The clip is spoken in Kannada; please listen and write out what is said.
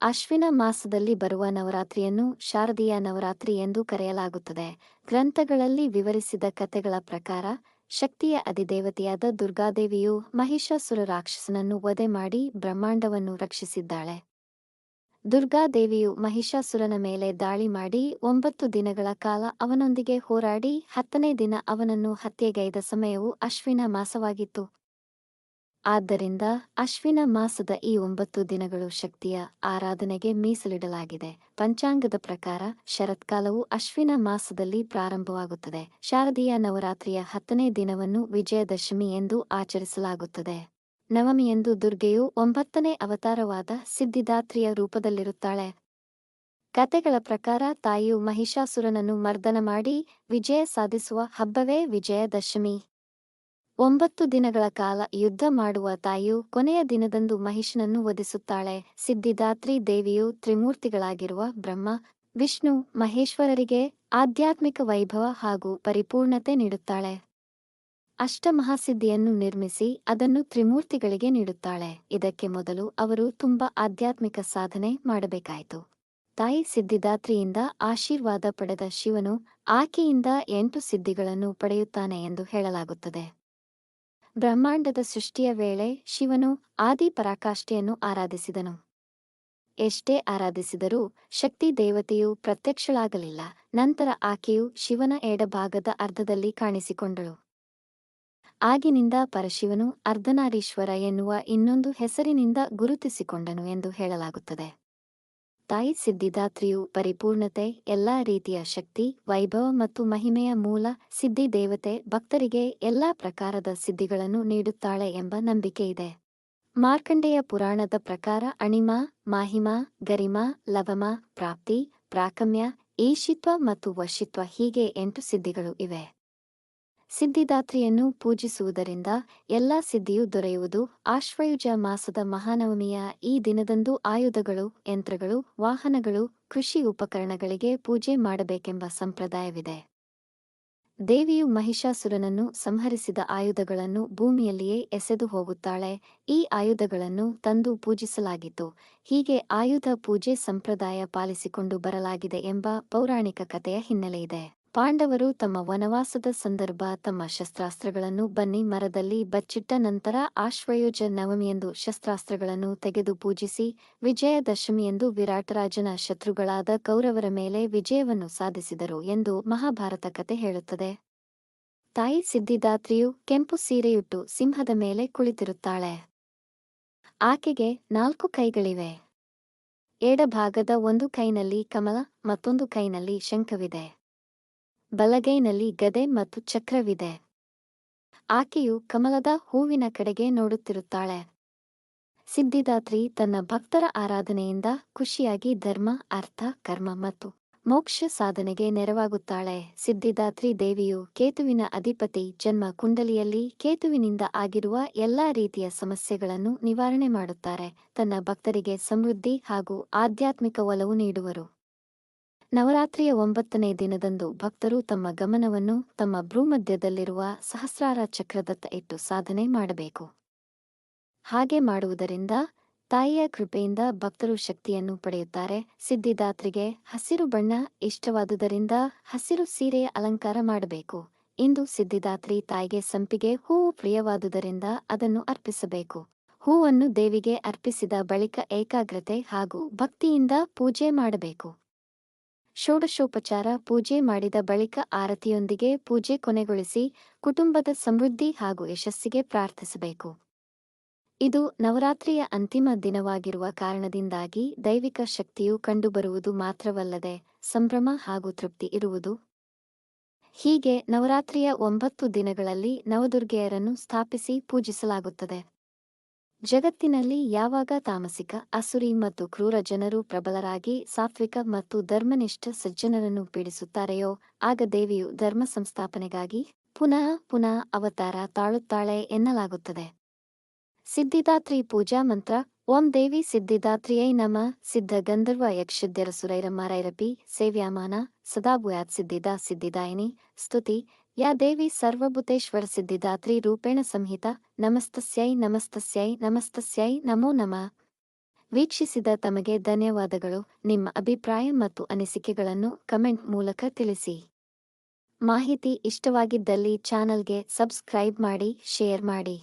ಅಶ್ವಿನ ಮಾಸದಲ್ಲಿ ಬರುವ ನವರಾತ್ರಿಯನ್ನು ಶಾರದೀಯ ನವರಾತ್ರಿ ಎಂದು ಕರೆಯಲಾಗುತ್ತದೆ. ಗ್ರಂಥಗಳಲ್ಲಿ ವಿವರಿಸಿದ ಕಥೆಗಳ ಪ್ರಕಾರ, ಶಕ್ತಿಯ ಅಧಿದೇವತೆಯಾದ ದುರ್ಗಾದೇವಿಯು ಮಹಿಷಾಸುರ ರಾಕ್ಷಸನನ್ನು ವಧೆ ಮಾಡಿ ಬ್ರಹ್ಮಾಂಡವನ್ನು ರಕ್ಷಿಸಿದ್ದಾಳೆ. ದುರ್ಗಾದೇವಿಯು ಮಹಿಷಾಸುರನ ಮೇಲೆ ದಾಳಿ ಮಾಡಿ ಒಂಬತ್ತು ದಿನಗಳ ಕಾಲ ಅವನೊಂದಿಗೆ ಹೋರಾಡಿ ಹತ್ತನೇ ದಿನ ಅವನನ್ನು ಹತ್ಯೆಗೈದ ಸಮಯವು ಅಶ್ವಿನ ಮಾಸವಾಗಿತ್ತು. ಆದ್ದರಿಂದ ಅಶ್ವಿನ ಮಾಸದ ಈ ಒಂಬತ್ತು ದಿನಗಳು ಶಕ್ತಿಯ ಆರಾಧನೆಗೆ ಮೀಸಲಿಡಲಾಗಿದೆ. ಪಂಚಾಂಗದ ಪ್ರಕಾರ ಶರತ್ಕಾಲವು ಅಶ್ವಿನ ಮಾಸದಲ್ಲಿ ಪ್ರಾರಂಭವಾಗುತ್ತದೆ. ಶಾರದೀಯ ನವರಾತ್ರಿಯ ಹತ್ತನೇ ದಿನವನ್ನು ವಿಜಯದಶಮಿ ಎಂದು ಆಚರಿಸಲಾಗುತ್ತದೆ. ನವಮಿಯಂದು ದುರ್ಗೆಯು ಒಂಬತ್ತನೇ ಅವತಾರವಾದ ಸಿದ್ಧಿದಾತ್ರಿಯ ರೂಪದಲ್ಲಿರುತ್ತಾಳೆ. ಕತೆಗಳ ಪ್ರಕಾರ ತಾಯಿಯು ಮಹಿಷಾಸುರನನ್ನು ಮರ್ದನ ಮಾಡಿ ವಿಜಯ ಸಾಧಿಸುವ ಹಬ್ಬವೇ ವಿಜಯದಶಮಿ. ಒಂಬತ್ತು ದಿನಗಳ ಕಾಲ ಯುದ್ಧ ಮಾಡುವ ತಾಯಿಯು ಕೊನೆಯ ದಿನದಂದು ಮಹಿಷನನ್ನು ವಧಿಸುತ್ತಾಳೆ. ಸಿದ್ಧಿದಾತ್ರಿ ದೇವಿಯು ತ್ರಿಮೂರ್ತಿಗಳಾಗಿರುವ ಬ್ರಹ್ಮ, ವಿಷ್ಣು, ಮಹೇಶ್ವರರಿಗೆ ಆಧ್ಯಾತ್ಮಿಕ ವೈಭವ ಹಾಗೂ ಪರಿಪೂರ್ಣತೆ ನೀಡುತ್ತಾಳೆ. ಅಷ್ಟಮಹಾಸಿದ್ಧಿಯನ್ನು ನಿರ್ಮಿಸಿ ಅದನ್ನು ತ್ರಿಮೂರ್ತಿಗಳಿಗೆ ನೀಡುತ್ತಾಳೆ. ಇದಕ್ಕೆ ಮೊದಲು ಅವರು ತುಂಬಾ ಆಧ್ಯಾತ್ಮಿಕ ಸಾಧನೆ ಮಾಡಬೇಕಾಯಿತು. ತಾಯಿ ಸಿದ್ಧಿದಾತ್ರಿಯಿಂದ ಆಶೀರ್ವಾದ ಪಡೆದ ಶಿವನು ಆಕೆಯಿಂದ ಎಂಟು ಸಿದ್ಧಿಗಳನ್ನು ಪಡೆಯುತ್ತಾನೆ ಎಂದು ಹೇಳಲಾಗುತ್ತದೆ. ಬ್ರಹ್ಮಾಂಡದ ಸೃಷ್ಟಿಯ ವೇಳೆ ಶಿವನು ಆದಿ ಪರಾಕಾಷ್ಠೆಯನ್ನು ಆರಾಧಿಸಿದನು. ಎಷ್ಟೇ ಆರಾಧಿಸಿದರೂ ಶಕ್ತಿ ದೇವತೆಯು ಪ್ರತ್ಯಕ್ಷಳಾಗಲಿಲ್ಲ. ನಂತರ ಆಕೆಯು ಶಿವನ ಎಡಭಾಗದ ಅರ್ಧದಲ್ಲಿ ಕಾಣಿಸಿಕೊಂಡಳು. ಆಗಿನಿಂದ ಪರಶಿವನು ಅರ್ಧನಾರೀಶ್ವರ ಎನ್ನುವ ಇನ್ನೊಂದು ಹೆಸರಿನಿಂದ ಗುರುತಿಸಿಕೊಂಡನು ಎಂದು ಹೇಳಲಾಗುತ್ತದೆ. ತಾಯಿ ಸಿದ್ಧಿದಾತ್ರಿಯು ಪರಿಪೂರ್ಣತೆ, ಎಲ್ಲಾ ರೀತಿಯ ಶಕ್ತಿ, ವೈಭವ ಮತ್ತು ಮಹಿಮೆಯ ಮೂಲ ಸಿದ್ಧಿ ದೇವತೆ ಭಕ್ತರಿಗೆ ಎಲ್ಲಾ ಪ್ರಕಾರದ ಸಿದ್ಧಿಗಳನ್ನು ನೀಡುತ್ತಾಳೆ ಎಂಬ ನಂಬಿಕೆ ಇದೆ. ಮಾರ್ಕಂಡೇಯ ಪುರಾಣದ ಪ್ರಕಾರ ಅಣಿಮ, ಮಾಹಿಮ, ಗರಿಮ, ಲವಮ, ಪ್ರಾಪ್ತಿ, ಪ್ರಾಕಮ್ಯ, ಈಶಿತ್ವ ಮತ್ತು ವಶಿತ್ವ ಹೀಗೆ ಎಂಟು ಸಿದ್ಧಿಗಳು ಇವೆ. ಸಿದ್ಧಿದಾತ್ರಿಯನ್ನು ಪೂಜಿಸುವುದರಿಂದ ಎಲ್ಲಾ ಸಿದ್ಧಿಯು ದೊರೆಯುವುದು. ಆಶ್ವಯುಜ ಮಾಸದ ಮಹಾನವಮಿಯ ಈ ದಿನದಂದು ಆಯುಧಗಳು, ಯಂತ್ರಗಳು, ವಾಹನಗಳು, ಕೃಷಿ ಉಪಕರಣಗಳಿಗೆ ಪೂಜೆ ಮಾಡಬೇಕೆಂಬ ಸಂಪ್ರದಾಯವಿದೆ. ದೇವಿಯು ಮಹಿಷಾಸುರನನ್ನು ಸಂಹರಿಸಿದ ಆಯುಧಗಳನ್ನು ಭೂಮಿಯಲ್ಲಿಯೇ ಎಸೆದು ಹೋಗುತ್ತಾಳೆ. ಈ ಆಯುಧಗಳನ್ನು ತಂದು ಪೂಜಿಸಲಾಗಿತ್ತು. ಹೀಗೆ ಆಯುಧ ಪೂಜೆ ಸಂಪ್ರದಾಯ ಪಾಲಿಸಿಕೊಂಡು ಬರಲಾಗಿದೆ ಎಂಬ ಪೌರಾಣಿಕ ಕಥೆಯ ಹಿನ್ನೆಲೆಯಿದೆ. ಪಾಂಡವರು ತಮ್ಮ ವನವಾಸದ ಸಂದರ್ಭ, ತಮ್ಮ ಶಸ್ತ್ರಾಸ್ತ್ರಗಳನ್ನು ಬನ್ನಿ ಮರದಲ್ಲಿ ಬಚ್ಚಿಟ್ಟ ನಂತರ ಆಶ್ವಯುಜ ನವಮಿಯಂದು ಶಸ್ತ್ರಾಸ್ತ್ರಗಳನ್ನು ತೆಗೆದು ಪೂಜಿಸಿ ವಿಜಯದಶಮಿಯಂದು ವಿರಾಟರಾಜನ ಶತ್ರುಗಳಾದ ಕೌರವರ ಮೇಲೆ ವಿಜಯವನ್ನು ಸಾಧಿಸಿದರು ಎಂದು ಮಹಾಭಾರತ ಕತೆ ಹೇಳುತ್ತದೆ. ತಾಯಿ ಸಿದ್ಧಿದಾತ್ರಿಯು ಕೆಂಪು ಸೀರೆಯುಟ್ಟು ಸಿಂಹದ ಮೇಲೆ ಕುಳಿತಿರುತ್ತಾಳೆ. ಆಕೆಗೆ ನಾಲ್ಕು ಕೈಗಳಿವೆ. ಎಡಭಾಗದ ಒಂದು ಕೈನಲ್ಲಿ ಕಮಲ, ಮತ್ತೊಂದು ಕೈನಲ್ಲಿ ಶಂಖವಿದೆ. ಬಲಗೈನಲ್ಲಿ ಗದೆ ಮತ್ತು ಚಕ್ರವಿದೆ. ಆಕೆಯು ಕಮಲದ ಹೂವಿನ ಕಡೆಗೆ ನೋಡುತ್ತಿರುತ್ತಾಳೆ. ಸಿದ್ಧಿದಾತ್ರಿ ತನ್ನ ಭಕ್ತರ ಆರಾಧನೆಯಿಂದ ಖುಷಿಯಾಗಿ ಧರ್ಮ, ಅರ್ಥ, ಕರ್ಮ ಮತ್ತು ಮೋಕ್ಷ ಸಾಧನೆಗೆ ನೆರವಾಗುತ್ತಾಳೆ. ಸಿದ್ಧಿದಾತ್ರಿ ದೇವಿಯು ಕೇತುವಿನ ಅಧಿಪತಿ ಜನ್ಮ ಕುಂಡಲಿಯಲ್ಲಿ ಕೇತುವಿನಿಂದ ಆಗಿರುವ ಎಲ್ಲಾ ರೀತಿಯ ಸಮಸ್ಯೆಗಳನ್ನು ನಿವಾರಣೆ ಮಾಡುತ್ತಾರೆ. ತನ್ನ ಭಕ್ತರಿಗೆ ಸಮೃದ್ಧಿ ಹಾಗೂ ಆಧ್ಯಾತ್ಮಿಕ ಒಲವು ನೀಡುವರು. ನವರಾತ್ರಿಯ ಒಂಬತ್ತನೇ ದಿನದಂದು ಭಕ್ತರು ತಮ್ಮ ಗಮನವನ್ನು ತಮ್ಮ ಭ್ರೂಮಧ್ಯದಲ್ಲಿರುವ ಸಹಸ್ರಾರ ಚಕ್ರದತ್ತ ಇಟ್ಟು ಸಾಧನೆ ಮಾಡಬೇಕು. ಹಾಗೆ ಮಾಡುವುದರಿಂದ ತಾಯಿಯ ಕೃಪೆಯಿಂದ ಭಕ್ತರು ಶಕ್ತಿಯನ್ನು ಪಡೆಯುತ್ತಾರೆ. ಸಿದ್ಧಿದಾತ್ರಿಗೆ ಹಸಿರು ಬಣ್ಣ ಇಷ್ಟವಾದುದರಿಂದ ಹಸಿರು ಸೀರೆಯ ಅಲಂಕಾರ ಮಾಡಬೇಕು. ಇಂದು ಸಿದ್ಧಿದಾತ್ರಿ ತಾಯಿಗೆ ಸಂಪಿಗೆ ಹೂವು ಪ್ರಿಯವಾದುದರಿಂದ ಅದನ್ನು ಅರ್ಪಿಸಬೇಕು. ಹೂವನ್ನು ದೇವಿಗೆ ಅರ್ಪಿಸಿದ ಬಳಿಕ ಏಕಾಗ್ರತೆ ಹಾಗೂ ಭಕ್ತಿಯಿಂದ ಪೂಜೆ ಮಾಡಬೇಕು. ಷೋಡಶೋಪಚಾರ, ಪೂಜೆ ಮಾಡಿದ ಬಳಿಕ ಆರತಿಯೊಂದಿಗೆ ಪೂಜೆ ಕೊನೆಗೊಳಿಸಿ ಕುಟುಂಬದ ಸಮೃದ್ಧಿ ಹಾಗೂ ಯಶಸ್ಸಿಗೆ ಪ್ರಾರ್ಥಿಸಬೇಕು. ಇದು ನವರಾತ್ರಿಯ ಅಂತಿಮ ದಿನವಾಗಿರುವ ಕಾರಣದಿಂದಾಗಿ ದೈವಿಕ ಶಕ್ತಿಯು ಕಂಡುಬರುವುದು ಮಾತ್ರವಲ್ಲದೆ ಸಂಭ್ರಮ ಹಾಗೂ ತೃಪ್ತಿ ಇರುವುದು. ಹೀಗೆ ನವರಾತ್ರಿಯ ಒಂಬತ್ತು ದಿನಗಳಲ್ಲಿ ನವದುರ್ಗೆಯರನ್ನು ಸ್ಥಾಪಿಸಿ ಪೂಜಿಸಲಾಗುತ್ತದೆ. ಜಗತ್ತಿನಲ್ಲಿ ಯಾವಾಗ ತಾಮಸಿಕ, ಅಸುರಿ ಮತ್ತು ಕ್ರೂರ ಜನರು ಪ್ರಬಲರಾಗಿ ಸಾತ್ವಿಕ ಮತ್ತು ಧರ್ಮನಿಷ್ಠ ಸಜ್ಜನರನ್ನು ಪೀಡಿಸುತ್ತಾರೆಯೋ, ಆಗ ದೇವಿಯು ಧರ್ಮ ಸಂಸ್ಥಾಪನೆಗಾಗಿ ಪುನಃ ಪುನಃ ಅವತಾರ ತಾಳುತ್ತಾಳೆ ಎನ್ನಲಾಗುತ್ತದೆ. ಸಿದ್ಧಿದಾತ್ರಿ ಪೂಜಾ ಮಂತ್ರ ಓಂ ದೇವಿ ಸಿದ್ಧಿದಾತ್ರಿಯೈ ನಮ. ಸಿದ್ಧ ಗಂಧರ್ವ ಯಕ್ಷಿದ್ಯರ ಸುರೈರಮಾರೈರಪಿ ಸೇವ್ಯಾಮಾನ ಸದಾಭೂಯಾತ್ ಸಿದ್ಧಿದಾ ಸಿದ್ಧಿದಾಯಿನಿ ಸ್ತುತಿ. ಯಾ ದೇವಿ ಸರ್ವಭೂತೇಶ್ವರ ಸಿದ್ಧಿದಾತ್ರಿ ರೂಪೇಣ ಸಂಹಿತ ನಮಸ್ತಸ್ಯೈ ನಮಸ್ತಸ್ಯೈ ನಮಸ್ತಸ್ಯೈ ನಮೋ ನಮ. ವೀಕ್ಷಿಸಿದ ತಮಗೆ ಧನ್ಯವಾದಗಳು. ನಿಮ್ಮ ಅಭಿಪ್ರಾಯ ಮತ್ತು ಅನಿಸಿಕೆಗಳನ್ನು ಕಮೆಂಟ್ ಮೂಲಕ ತಿಳಿಸಿ. ಮಾಹಿತಿ ಇಷ್ಟವಾಗಿದ್ದಲ್ಲಿ ಚಾನಲ್ಗೆ ಸಬ್ಸ್ಕ್ರೈಬ್ ಮಾಡಿ, ಶೇರ್ ಮಾಡಿ.